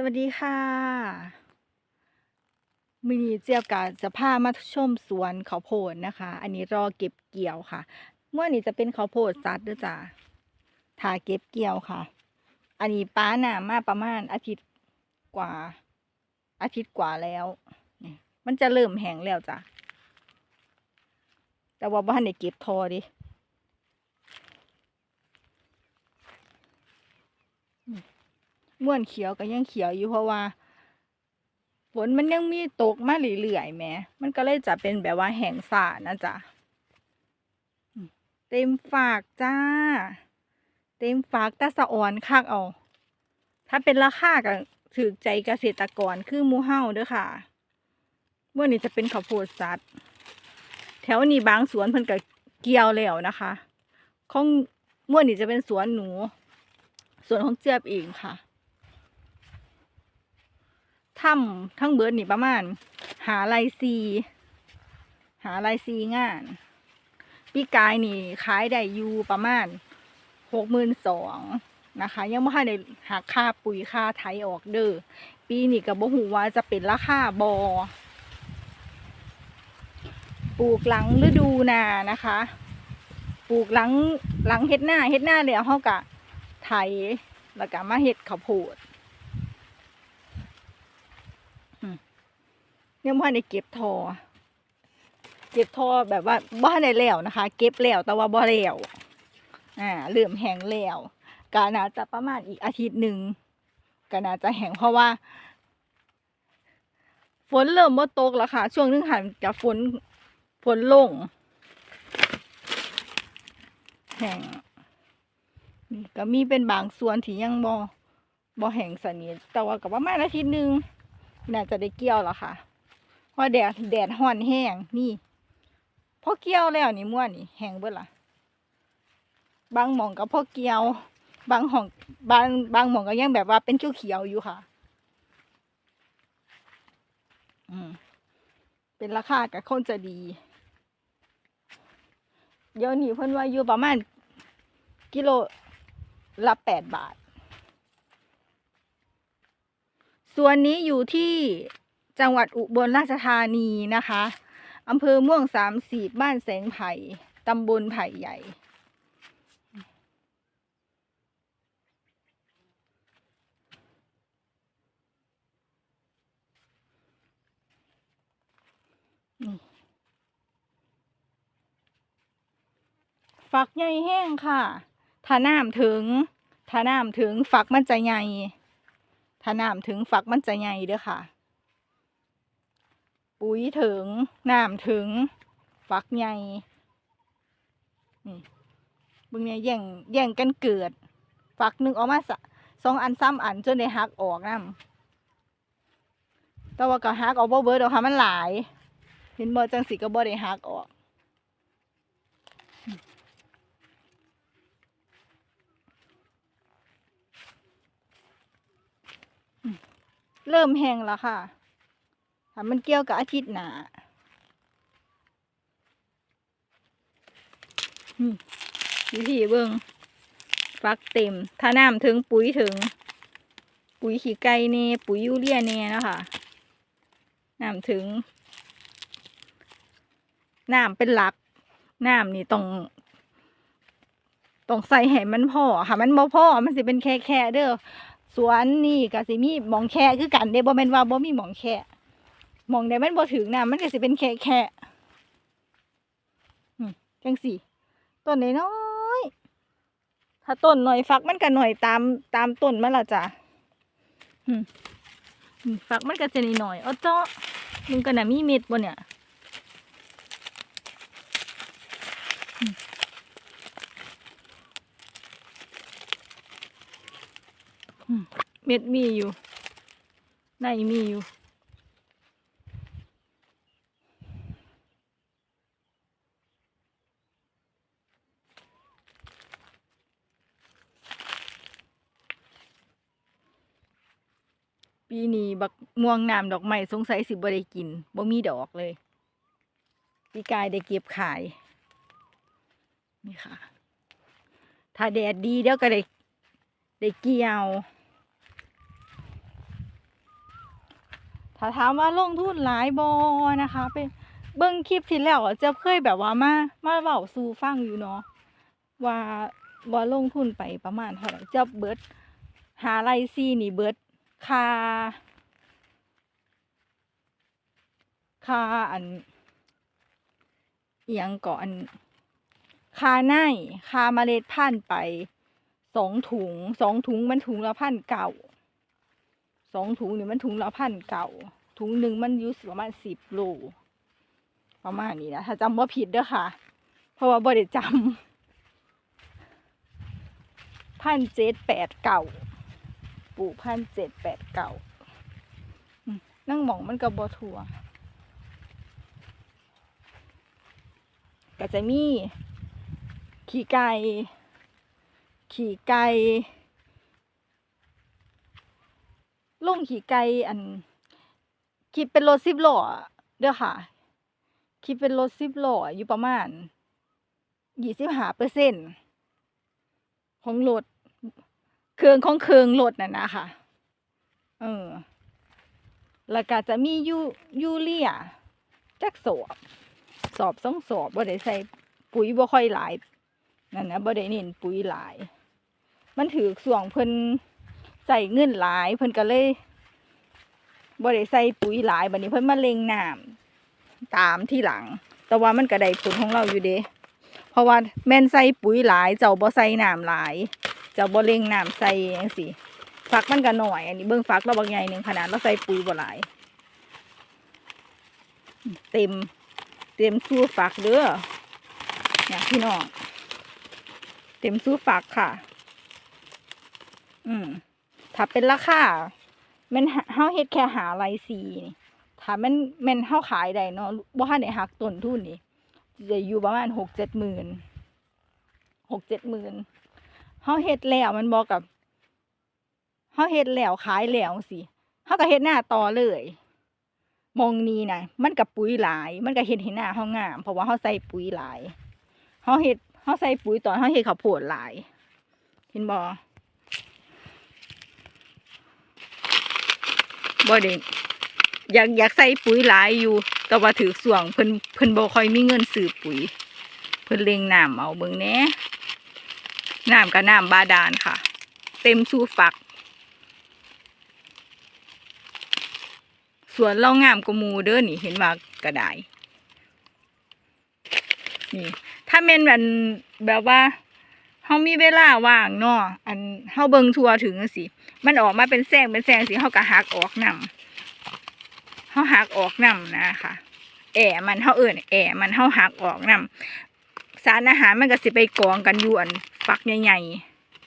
สวัสดีค่ะมินีเจียบกับจะพามาชมสวนข้าวโพดนะคะ อันนี้รอเก็บเกี่ยวค่ะเมื่อนี้จะเป็นข้าวโพดซัดด้วยจ้ะถาเก็บเกี่ยวค่ะ อันนี้ป้าหนามาประมาณอาทิตย์กว่า อาทิตย์กว่าแล้วมันจะเริ่มแห้งแล้วจ้ะแต่ว่าบ้านได้เก็บทอดิม่ วนเขียวก็ยังเขียวอยู่เพราะว่าฝนมันยังมีตกมาเรื่อยๆแหมมันก็เลยจะเป็นแบบว่าแห้งสานะจ๊ะเต็มฝากจ้า เต็มฝากตาสะอ่อนคักเอา ถ้าเป็นราคาก็ถือใจเกษตรกรคือมูเฮาเด้อค่ะเมื่อนี้จะเป็นข้าวโพดสัตว์แถวนี้บางสวนเพิ่นก็เกี่ยวแล้วนะคะของเมื่อนี้จะเป็นสวนหนู สวนของเจี๊ยบเองค่ะ ถ้ำทั้งเบิร์ดนี่ประมาณ หาลายซี หาลายซีงาน ปีกายนี่ขายได้อยู่ประมาณหกหมื่นสองนะคะ ยังไม่ทันได้หักค่าปุ๋ยค่าไถออกเด้อปีนี้ก็บ่ฮู้ว่าจะเป็นราคาบอปลูกหลังฤดูนานะคะ ปลูกหลังหลังเฮ็ดหน้าเฮ็ดหน้าแล้วเฮากะไถแล้วก็มาเฮ็ดข้าวโพด ยังบ่ทันได้เก็บทอ เก็บทอแบบว่าบ่ทันได้แล้วนะคะ เก็บแล้วแต่ว่าบ่แล้วอ่าเริ่มแห้งแล้วก็น่าจะประมาณอีกอาทิตย์หนึ่งก็น่าจะแห้งเพราะว่า ฝนเริ่มบ่ตกแล้วค่ะ ช่วงนึงหันจะฝนฝนลง แห้งนี่ก็มีเป็นบางส่วนที่ยังบ่บ่แห้งสนิทแต่ว่าก็ประมาณอาทิตย์หนึ่งน่าจะได้เกี่ยวแล้วค่ะ พราแดดแดดห่อนแห้งนี่พอเกี่ยวแล้วนี่ม่วนนี่แห้งเบิดละบางหม่องก็พอเกี่ยว บางห้องบางบางหม่องก็ยังแบบว่าเป็นเขียวๆอยู่ค่ะ อืมเป็นราคากับคนจะดี เดี๋ยวนี้เพิ่นว่าอยู่ประมาณกิโลละแปดบาท ส่วนนี้อยู่ที่ จังหวัดอุบลราชธานีนะคะอำเภอม่วงสามสีบบ้านแสงไผ่ตำบลไผ่ใหญ่ ฝักใหญ่แห้งค่ะ ถ้าน้ำถึง ถ้าน้ำถึงฝักมันจะใหญ่ ถ้าน้ำถึงฝักมันจะใหญ่เด้อค่ะ ปุ๋ยถึงน้ำถึงฝักใหญ่นี่บึงเนี่ยแย่งแย่งกันเกิดฝักหนึ่งออกมาสสองอันซ้ำอันจนได้หักออกน้ำแต่ว่าก็หักออกบ่เบิดดอกค่ะมันหลาย เห็นบ่จังสีก็บ่ได้หักออกเริ่มแห้งแล้วค่ะ ถ้ามันเกี่ยวกับอาทิตย์หนานี่วิธีเบิ่งฟักเต็ม ถ้าน้ำถึงปุ๋ยถึง ปุ๋ยขี้ไก่เน่ปุ๋ยยูเรียเน่นะคะน้ำถึงน้ำเป็นหลักน้ำนี่ต้องต้องใส่ให้มันพอค่ะ มันบ่พอมันสิเป็นแค่แค่เด้อสวนนี่ก็สิมีหมองแค่คือกันเด้บ่แม่นว่าบ่มีหมองแค่ มองใดมันบ่ถึงน้ำมันก็สิเป็นแค่แค่นี่จังสี่ต้นน้อยๆถ้าต้นหน่อยฟักมันก็หน่อยตามตามต้นมันละจ้ะอืมฟักมันก็จะหน่อยๆเอเจ้ามึงก็น่ะมีเม็ดบ่เนี่ยเม็ดมีอยู่ในมีอยู่ ปีนี้บักม่วงน้ำดอกไม้สงสัยสิบ่ได้กินบ่มีดอกเลยปีกายได้เก็บขาย นี่ค่ะ ถ้าแดดดีเดี๋ยวก็ได้ได้เกี่ยว ถ้าถามว่าลงทุนหลายบอนะคะไปเบิ่งคลิปที่แล้วอะเจะเคยแบบว่ามามาเว้าสู่ฟังอยู่เนาะว่าว่าลงทุนไปประมาณเท่าไหร่เจะเบิดหาไรซี่นี่เบิด ค่าค่าอันเอียงก่อนค่าในค่าเมล็ดพันธุ์ไปสองถุงสองถุงมันถุงละพันเก่าสองถุงนี่มันถุงละพันเก่าถุงหนึ่งมันอยุสประมาณสิบโลประมาณนี้นะถ้าจำว่าผิดเด้อค่ะ เพราะว่าบ่ได้จำพันเจ็ดแปดเก่า ปลูกพันเจ็ดแปดเก่านั่งหมองมันกับบอทัวก็จะมี ขี่ไก่ ขี่ไก่ลุงขี่ไก่อัน คิดเป็นรถสิบหล้อเด้อค่ะ คิดเป็นรถสิบหล้ออยู่ประมาณยี่สิบห้าเปอร์เซ็นของรถ เครื่องของเครื่องรถน่ะนะคะเออแล้วก็จะมียูยูเรียจักสอบสอบสองสอบบ่ได้ใส่ปุ๋ยบ่ค่อยหลายนั่นนะบ่ได้เน้นปุ๋ยหลาย มันถือส่วงเพิ่นใส่เงินหลายเพิ่นก็เลยบ่ได้ใส่ปุ๋ยหลายบัดนี้เพิ่นมาเล็งน้ำตามที่หลัง แต่ว่ามันก็ได้ผลของเราอยู่เด้เพราะว่าแม่นใส่ปุ๋ยหลายเจ้าบ่ใส่น้ำหลาย จ้าบ่เล็งน้ำใส่จังซี่ฟักมันก็น้อย อันนี้เบิ่งฟักเราบางใหญ่หนึ่งขนาดเราใส่ปุ๋ยบ่หลาย เต็ม เต็มสู้ฟักเด้อเนี่ยพี่น้องเต็มสู้ฟักค่ะ อืมถ้าเป็นราคามันเฮาเฮ็ดแค่หาไรซีนี่ถ้ามันมันเฮาขายได้เนาะบ่ทันได้หักต้นทุนนี่จะอยู่ประมาณหกเจ็ดหมื่นหกเจ็ดหมื่น เฮาเฮ็ดแล้วมันบอกกับเฮาเฮ็ดแล้วขายแล้วสิเฮาก็เฮ็ดหน้าต่อเลยมองนี้นะมันกับปุ๋ยหลาย มันก็เฮ็ดให้หน้าเฮางาม เพราะว่าเฮาใส่ปุ๋ยหลายเฮาเฮ็ดเฮาใส่ปุ๋ยตอนเฮาเฮ็ดข้าวโพดหลาย เห็นบ่บ่ได้อยากอยากใส่ปุ๋ยหลายอยู่ แต่ว่าถือส่วงเพิ่นเพิ่นบ่ค่อยมีเงินซื้อปุ๋ย เพิ่นเล็งน้ำเอาเบิ่งแหน่ น้ำก็น้ำบาดาลค่ะ เต็มสู้ฝัก สวนเรางามกมู่เด้อนี่เห็นว่ากระไดนี่ ถ้าแม่นแบบแบบว่าเฮามีเวลาว่างเนาะอันเฮาเบิงทัวถึงจังซี่มันออกมาเป็นแสงเป็นแสงสิเขาก็หักออกนำเขาหักออกนำนะคะแอมันเขาเอื่นแอมันเขาหักออกนำสารอาหารมันก็สิไปกองกันอยู่อัน ฝักใหญ่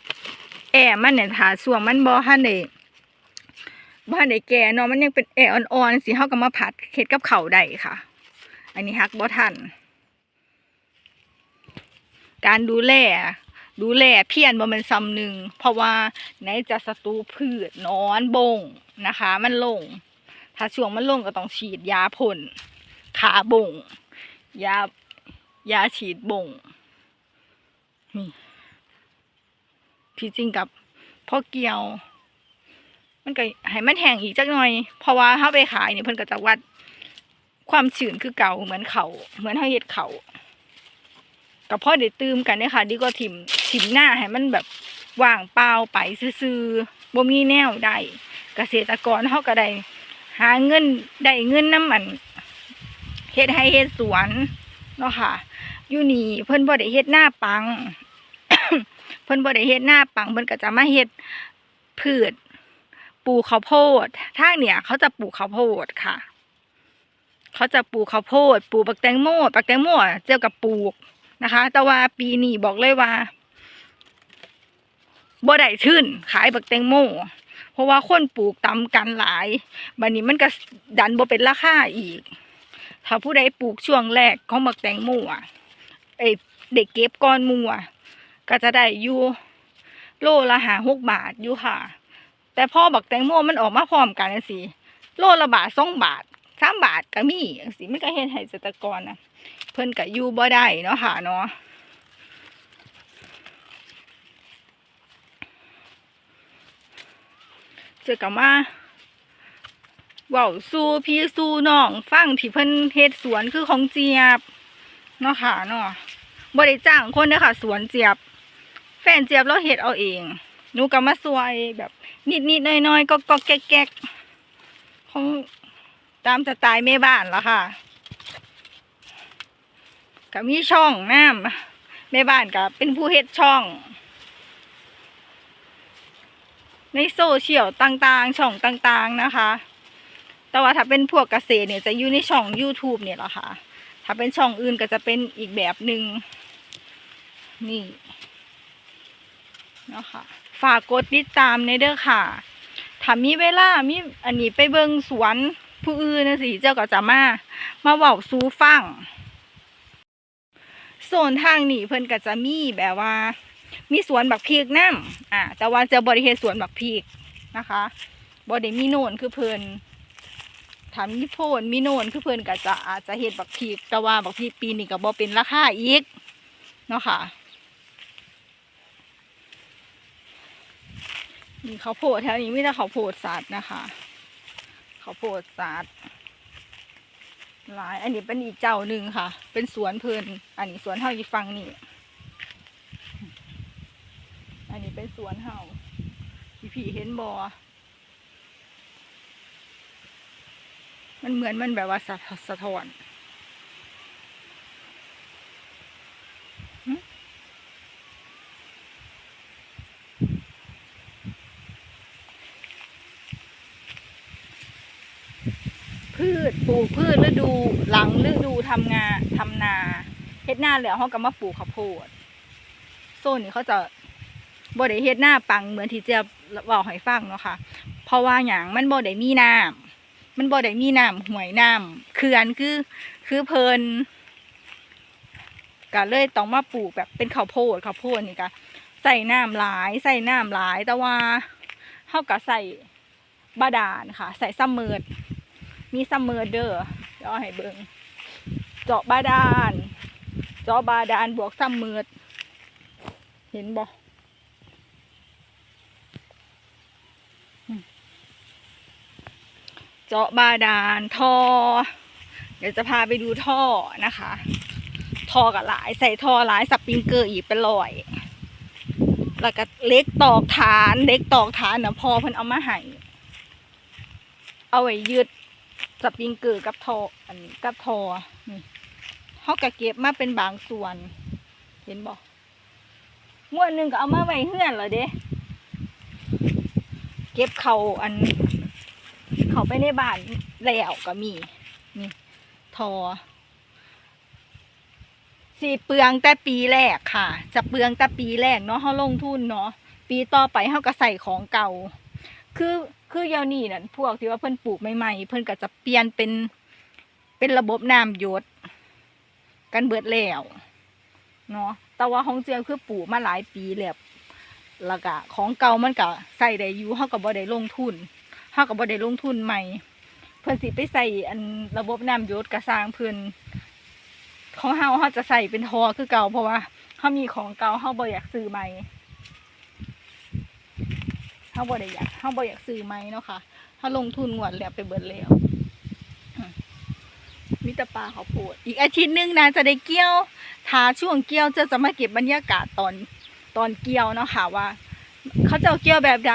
ๆแอมันเนี่ยถาส่วงมันบ่ทันได้บ่ทันได้แก่เนาะมันยังเป็นแออ่อนๆสิเขาก็มาผัดเฮ็ดกับเข้าได้ค่ะ อันนี้หักบ่ทัน การดูแล ดูแลเพียนบ่แมันซ้ำหนึ่งเพราะว่าไหนจะศัตรูพืชนอนบงนะคะ มันลง ถ้าช่วงมันลงก็ต้องฉีดยาพ่นขาบงยายาฉีดบงนี่ ที่จริงกับพ่อเกียว มันก็ให้มันแห้งอีกจักหน่อย เพราะว่าถ้าไปขายเนี่ยเพิ่นก็จะวัด ความชื้นคือเก่าเหมือนเขาเหมือนเฮาเฮ็ดเขากับพ่อเดี๋ยวตืมกันเนี่ยค่ะ ดีกว่าถิ่มถิ่มหน้าให้มันแบบว่างเปล่าไปซื่อๆบ่มีแนวได้เกษตรกรเขาก็ได้หาเงินได้เงินน้ำมันเฮ็ดให้เฮ็ดสวนเนาะค่ะ อยู่นี่เพิ่นบ่ได้เฮ็ดหน้าปัง เพิ่นบ่ได้เฮ็ดหน้าปังเพิ่นก็จะมาเฮ็ดพืชปลูกข้าวโพดทางเนี่ยเขาจะปลูกข้าวโพดค่ะ เขาจะปลูกข้าวโพดปลูกปักแตงโมปักแตงโมเจียวกับปลูกนะคะ แต่ว่าปีนี้บอกเลยว่าบ่ได้ชื่นขายบักแตงโมเพราะว่าคนปลูกตำกันหลายบัดนนี้มันก็ดันบ่เป็นราคาอีก ถ้าผู้ใดปลูกช่วงแรกของบักแตงโมอะไอเด็กเก็บก้อนมูอะ ก็จะได้อยู่โลละหาหกบาทอยู่ค่ะ แต่พอบักแตงโมมันออกมาพร้อมกันสิโลละบาทสองบาทสามบาทก็มีสิมันก็เฮ็ดให้เกษตรกรนะเพิ่นก็อยู่บ่ได้เนาะค่ะเนาะเจอกับมาเว้าสู่พี่สู่น้องฟังที่เพิ่นเฮ็ดสวนคือของเจี๊ยบเนาะค่ะเนาะบ่ได้จ้างคนเด้อค่ะ สวนเจี๊ยบ แฟนเจี๊ยบเราเฮ็ดเอาเองหนูก็มาซวยแบบนิดๆหน้อยๆก็ก็แก๊กๆของตามสไตล์แม่บ้านละค่ะก็มีช่องน้ำแม่บ้านก็เป็นผู้เฮ็ดช่อง ในโซเชียลต่างๆ ช่องต่างๆนะคะ แต่ว่าถ้าเป็นพวกเกษตรเนี่ยจะอยู่ในช่อง YouTube เนี่ยแหละค่ะ ถ้าเป็นช่องอื่นก็จะเป็นอีกแบบหนึ่งนี่ เนาะค่ะ ฝากกดติดตามในเด้อค่ะ ถ้ามีเวลา มีอันนี้ไปเบิงสวนผู้อื่นนะสิ เจ้าก็จะมา มาเว้าสู่ฟังโซนทางนี้เพิ่นก็จะมีแบบว่า มีสวนบักพริกน้ำอ่าแต่ว่าจะบริเฮ็ดสวนบักพริกนะคะบริมีโนนคือเพิ่นถามีโพนมีโนนคือเพิ่นก็จะอาจจะเฮ็ดบักพริกแต่ว่าบักพริกปีนี้ก็บ่เป็นราคาอีกเนาะค่ะ นี่ข้าวโพดแถวนี้มีแต่ข้าวโพดสัตว์นะคะข้าวโพดสัตว์หลาย อันนี้เป็นอีกเจ้าหนึ่งค่ะ เป็นสวนเพลินอันนี้สวนเฮาอยู่ฝั่งนี่อันนี้เป็นสวนเฮาพี่ผีเห็นบอมันเหมือนมันแบบว่าสะสะท้อน ชปลูกพืชฤดูหลังฤดูทำงานทำนาเฮ็ดหน้าแล้วเขาก็มาปลูกข้าวโพดโซนนี้เขาจะบ่ได้เฮ็ดหน้าปังเหมือนที่เจะเว้าให้ฟังเนาะค่ะ เพราะว่าหยังมันบ่ได้มีน้ำมันบ่ได้มีน้ำห้วยน้ำเขื่อนคือ คือเพลินก็เลยต้องมาปลูกแบบเป็นข้าวโพดข้าวโพดนี่ก็ใส่น้ำหลายใส่น้ำหลาย แต่ว่าเฮาก็ใส่บาดาลค่ะ ใส่ซัมเมอร์ด มีซัมเมอร์เด้อเดี๋ยวเอให้เบิ่งเจาะบาดาล เจาะบาดาลบวกซัมเมอร์เห็นบ่เจาะบาดาลท่อ เดี๋ยวจะพาไปดูท่อนะคะ ท่อกับหลายใส่ท่อหลายสปริงเกอร์อีกเป็นร้อยแล้วก็เล็กตอกฐาน เล็กตอกฐานนะพอเพิ่นเอามาให้เอาไว้ยึด สปริงเกอร์กับทออันนี้กับทอนี่เขาก็เก็บมาเป็นบางส่วน เห็นบอกม้วนหนึ่งก็เอามาไว้เฮือนเหรอเด้เก็บเขาอัน เขาไปในบ้านแล้วก็มีนี่ทอสีเปลืองแต่ปีแรกค่ะ จะเปลืองแต่ปีแรกเนาะเขาลงทุนเนาะปีต่อไปเขาก็ใส่ของเก่า คือ คือเดี๋ยาวนี้นั่นพวกที่ว่าเพิ่นปลูกใหม่ๆเพิ่นก็จะเปลี่ยนเป็นเป็นระบบน้ำหยศกันเบิดแล้วเนาะแต่ว่าของเจียวคือปลูกมาหลายปีแล้วแล้วก็ของเก่ามันก็ใส่ได้อยู่เขาก็บ่ได้ลงทุนเฮาก็บ่ได้ลงทุนใหม่ เพิ่นสิไปใส่อันระบบน้ำหยศกระสร้างเพิ่นของเฮาเฮาจะใส่เป็นทอคือเก่าเพราะว่าเฮามีของเก่าเฮาบ่อยากซื้อใหม่ เฮาบ่ได้อยากเฮาบ่อยากซื้อใหมเนาะค่ะเฮาลงทุนงวดแล้วไปเบิดแล้วมมีแต่ปลาเขาวโพดอีกอาทิตย์หนึงนะจะได้เกี่ยวถ้าช่วงเกี่ยวจะจะมาเก็บบรรยากาศตอนตอนเกี่ยวเนาะค่ะว่า เขาจะเอาเกี่ยวแบบใด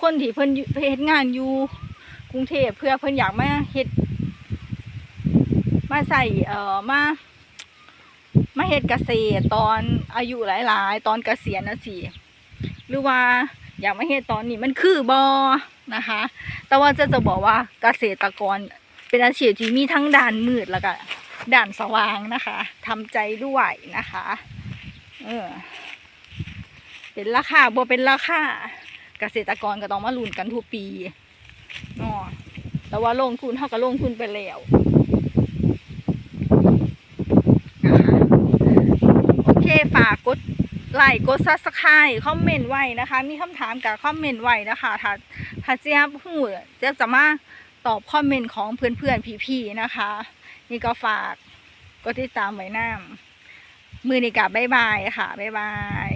คนที่เพิ่นเฮ็ดงานอยู่กรุงเทพเพื่อเพิ่นอยากมาเฮ็ดมาใส่เอ่อมามาเฮ็ดเกษตรตอนอายุหลาย ๆ ตอนเกษียณนะสิหรือว่า อยากมาเฮ็ดตอนนี้มันคือบอนะคะ แต่ว่าจะจะบอกว่าเกษตรกรเป็นอาชีพที่มีทั้งด่านมืดแล้วก็ด่านสว่างนะคะทำใจด้วยนะคะ เออ เป็นราคาบ่เป็นราคาเกษตรกรก็ต้องมาลุ้นกันทุกปีเนาะแต่ว่าลงทุนเท่ากับลงทุนไปแล้วนะคะโอเคฝากกด ไลค์กดซับสไครต์คอมเมนต์ไว้นะคะ มีคำถามกับคอมเมนต์ไว้นะคะถ้าถ้าเจ๊ยบหูเจ๊ยบจะมาตอบคอมเมนต์ของเพื่อนๆพี่ๆนะคะ นี่ก็ฝากกดติดตามไว้น้ามือนี่กับบ๊ายบายค่ะบ๊ายบาย